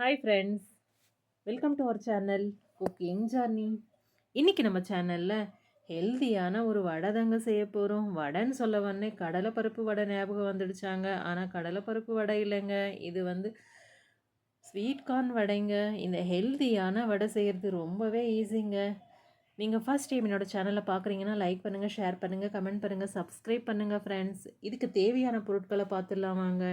Hi friends welcome to our channel cooking journey இன்றைக்கி நம்ம சேனலில் ஹெல்த்தியான ஒரு வடை தாங்க செய்ய போகிறோம் வடைன்னு சொல்ல வந்தே கடலைப்பருப்பு வடை ஞாபகம் வந்துடுச்சாங்க. ஆனால் கடலைப்பருப்பு வடை இல்லைங்க. இது வந்து ஸ்வீட் கார்ன் வடைங்க. இந்த ஹெல்த்தியான வடை செய்கிறது ரொம்பவே ஈஸிங்க நீங்கள் ஃபஸ்ட் டைம் என்னோடய சேனலை பார்க்குறீங்கன்னா லைக் பண்ணுங்கள் ஷேர் பண்ணுங்கள் கமெண்ட் பண்ணுங்கள் சப்ஸ்கிரைப் பண்ணுங்கள் ஃப்ரெண்ட்ஸ் இதுக்கு தேவையான பொருட்களை பார்த்துடலாம் வாங்க.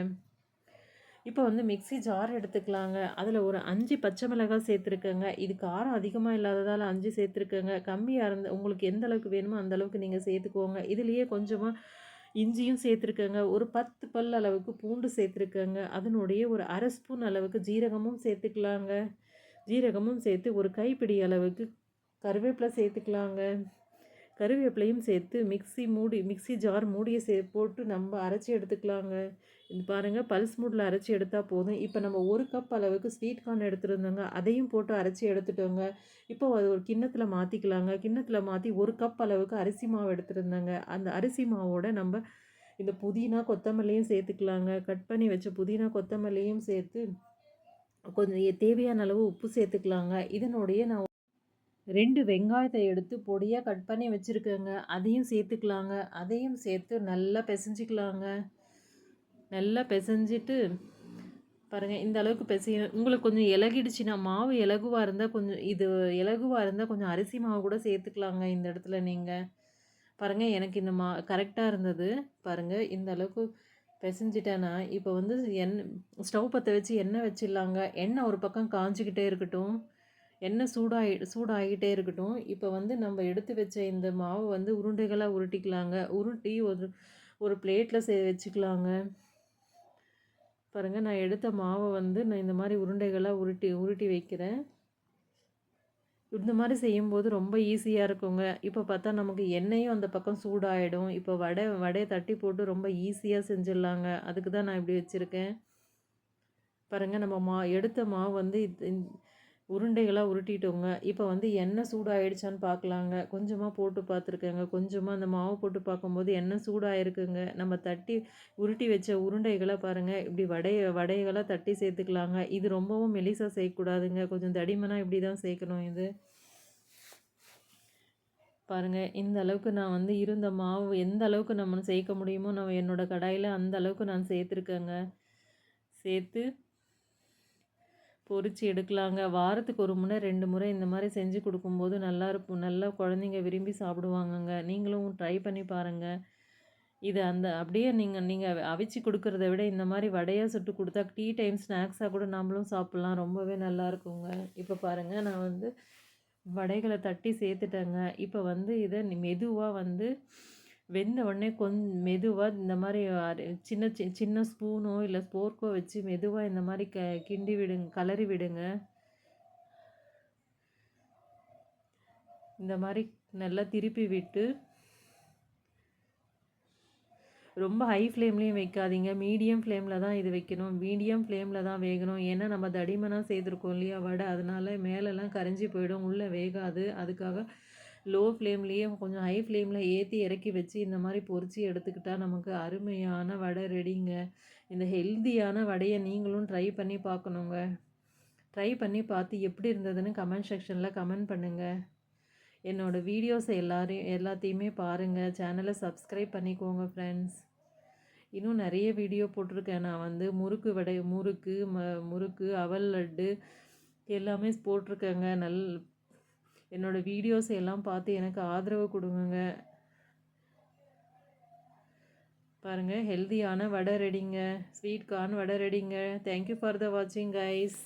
இப்போ வந்து மிக்சி ஜார் எடுத்துக்கலாங்க. அதில் ஒரு அஞ்சு பச்சை மிளகாய் சேர்த்துருக்கேங்க. இது காரம் அதிகமாக இல்லாததால் அஞ்சு சேர்த்துருக்கேங்க. கம்மியாக இருந்து உங்களுக்கு எந்த அளவுக்கு வேணுமோ அந்த அளவுக்கு நீங்கள் சேர்த்துக்கோங்க. இதுலேயே கொஞ்சமாக இஞ்சியும் சேர்த்துருக்கேங்க. ஒரு பத்து பல் அளவுக்கு பூண்டு சேர்த்துருக்கேங்க. அதனுடைய ஒரு அரை ஸ்பூன் அளவுக்கு ஜீரகமும் சேர்த்துக்கலாங்க. ஜீரகமும் சேர்த்து ஒரு கைப்பிடி அளவுக்கு கருவேப்பிலை சேர்த்துக்கலாங்க. கருவேப்பிலையும் சேர்த்து மிக்சி மூடி மிக்சி ஜார் மூடியை சே போட்டு நம்ம அரைச்சி எடுத்துக்கலாங்க. இது பாருங்கள் பல்ஸ் மூடில் அரைச்சி எடுத்தால் போதும். இப்போ நம்ம ஒரு கப் அளவுக்கு ஸ்வீட் கார்ன் எடுத்துருந்தோங்க அதையும் போட்டு அரைச்சி எடுத்துட்டோங்க. இப்போ அது ஒரு கிண்ணத்தில் மாற்றிக்கலாங்க கிண்ணத்தில் மாற்றி ஒரு கப் அளவுக்கு அரிசி மாவு எடுத்துருந்தோங்க. அந்த அரிசி மாவோட நம்ம இந்த புதினா கொத்தமல்லியும் சேர்த்துக்கலாங்க. கட் பண்ணி வச்ச புதினா கொத்தமல்லியும் சேர்த்து கொஞ்சம் தேவையான அளவு உப்பு சேர்த்துக்கலாங்க. இதனுடைய நான் ரெண்டு வெங்காயத்தை எடுத்து பொடியாக கட் பண்ணி வச்சுருக்கேங்க. அதையும் சேர்த்துக்கலாங்க. அதையும் சேர்த்து நல்லா பிசைஞ்சிக்கலாங்க. நல்லா பிசைஞ்சிட்டு பாருங்கள் இந்த அளவுக்கு பிசைய உங்களுக்கு கொஞ்சம் இலகிடுச்சுன்னா மாவு இலகுவாக இருந்தால் கொஞ்சம் இது இலகுவாக இருந்தால் கொஞ்சம் அரிசி மாவு கூட சேர்த்துக்கலாங்க இந்த இடத்துல நீங்கள் பாருங்கள் எனக்கு இந்த மா கரெக்டாக இருந்தது. பாருங்கள் இந்த அளவுக்கு பிசைஞ்சிட்டேன்னா இப்போ வந்து எண்ணெய் ஸ்டவ் பற்ற வச்சு எண்ணெய் வச்சிடலாங்க. எண்ணெய் ஒரு பக்கம் காஞ்சிக்கிட்டே இருக்கட்டும். எண்ணெய் சூடாகி சூடாகிட்டே இருக்கட்டும். இப்போ வந்து நம்ம எடுத்து வச்ச இந்த மாவு வந்து உருண்டைகளாக உருட்டிக்கலாங்க. உருட்டி ஒரு ஒரு பிளேட்டில் சே வச்சுக்கலாங்க. பாருங்கள் நான் எடுத்த மாவை வந்து நான் இந்த மாதிரி உருண்டைகளாக உருட்டி உருட்டி வைக்கிறேன். இந்த மாதிரி செய்யும்போது ரொம்ப ஈஸியாக இருக்குங்க. இப்போ பார்த்தா நமக்கு எண்ணெயும் அந்த பக்கம் சூடாகிடும் இப்போ வடை வடையை தட்டி போட்டு ரொம்ப ஈஸியாக செஞ்சிடலாங்க. அதுக்கு தான் நான் இப்படி வச்சுருக்கேன். பாருங்கள் நம்ம மா எடுத்த மாவு வந்து உருண்டைகளாக உருட்டிட்டோங்க. இப்போ வந்து எண்ணெய் சூடாகிடுச்சான்னு பார்க்கலாங்க கொஞ்சமாக போட்டு பார்த்துருக்கேங்க கொஞ்சமாக அந்த மாவு போட்டு பார்க்கும்போது எண்ணெய் சூடாகிருக்குங்க நம்ம தட்டி உருட்டி வச்ச உருண்டைகளை பாருங்கள் இப்படி வடைய வடைகளை தட்டி சேர்த்துக்கலாங்க. இது ரொம்பவும் மெலிசாக செய்யக்கூடாதுங்க கொஞ்சம் தடிமனாக இப்படி தான் சேர்க்கணும் இது. பாருங்கள் இந்த அளவுக்கு நான் வந்து இருந்த மாவு எந்த அளவுக்கு நம்ம சேர்க்க முடியுமோ நம்ம என்னோடய கடாயில் அந்த அளவுக்கு நான் சேர்த்துருக்கேங்க. சேர்த்து பொறிச்சு எடுக்கலாங்க. வாரத்துக்கு ஒரு முறை ரெண்டு முறை இந்த மாதிரி செஞ்சு கொடுக்கும்போது நல்லா இருக்கும். நல்லா குழந்தைங்க விரும்பி சாப்பிடுவாங்கங்க. நீங்களும் ட்ரை பண்ணி பாருங்கள் இது அந்த அப்படியே நீங்கள் நீங்கள் அவிச்சு கொடுக்குறத விட இந்த மாதிரி வடையாக சுட்டு கொடுத்தா டீ டைம் ஸ்நாக்ஸாக கூட நம்மளும் சாப்பிட்லாம். ரொம்பவே நல்லா இருக்குங்க. இப்போ பாருங்கள் நான் வந்து வடைகளை தட்டி சேர்த்துட்டேங்க. இப்போ வந்து இதை மெதுவாக வந்து வெந்த உடனே கொஞ் மெதுவாக இந்த மாதிரி சின்ன சி சின்ன ஸ்பூனோ இல்லை ஸ்போர்க்கோ வச்சு மெதுவாக இந்த மாதிரி க கிண்டி விடுங்க கலரி விடுங்க. இந்த மாதிரி நல்லா திருப்பி விட்டு ரொம்ப ஹை ஃப்ளேம்லேயும் வைக்காதீங்க. மீடியம் ஃப்ளேமில் தான் இது வைக்கணும். மீடியம் ஃப்ளேமில் தான் வேகணும். ஏன்னா நம்ம தடிமனாக செய்திருக்கோம் இல்லையா? வடை. அதனால மேலெல்லாம் கரைஞ்சி போயிடும். உள்ளே வேகாது. அதுக்காக லோ ஃப்ளேம்லேயே கொஞ்சம் ஹை ஃப்ளேமில் ஏற்றி இறக்கி வச்சு இந்த மாதிரி பொறிச்சு எடுத்துக்கிட்டால் நமக்கு அருமையான வடை ரெடிங்க இந்த ஹெல்த்தியான வடையை நீங்களும் ட்ரை பண்ணி பார்க்கணுங்க. ட்ரை பண்ணி பார்த்து எப்படி இருந்ததுன்னு கமெண்ட் செக்ஷனில் கமெண்ட் பண்ணுங்கள் என்னோடய வீடியோஸ் எல்லாரையும் எல்லாத்தையுமே பாருங்கள் சேனலை சப்ஸ்கிரைப் பண்ணிக்கோங்க ஃப்ரெண்ட்ஸ் இன்னும் நிறைய வீடியோ போட்டிருக்கேன். நான் வந்து முறுக்கு வடை முறுக்கு ம முறுக்கு அவல் லட்டு எல்லாமே போட்டிருக்கேங்க. நல் என்னோடய வீடியோஸ் எல்லாம் பார்த்து எனக்கு ஆதரவு கொடுங்க பாருங்கள் ஹெல்த்தியான வடை ரெடிங்க ஸ்வீட் கார்ன் வடை ரெடிங்க தேங்க்யூ ஃபார் த வாட்சிங் கைஸ்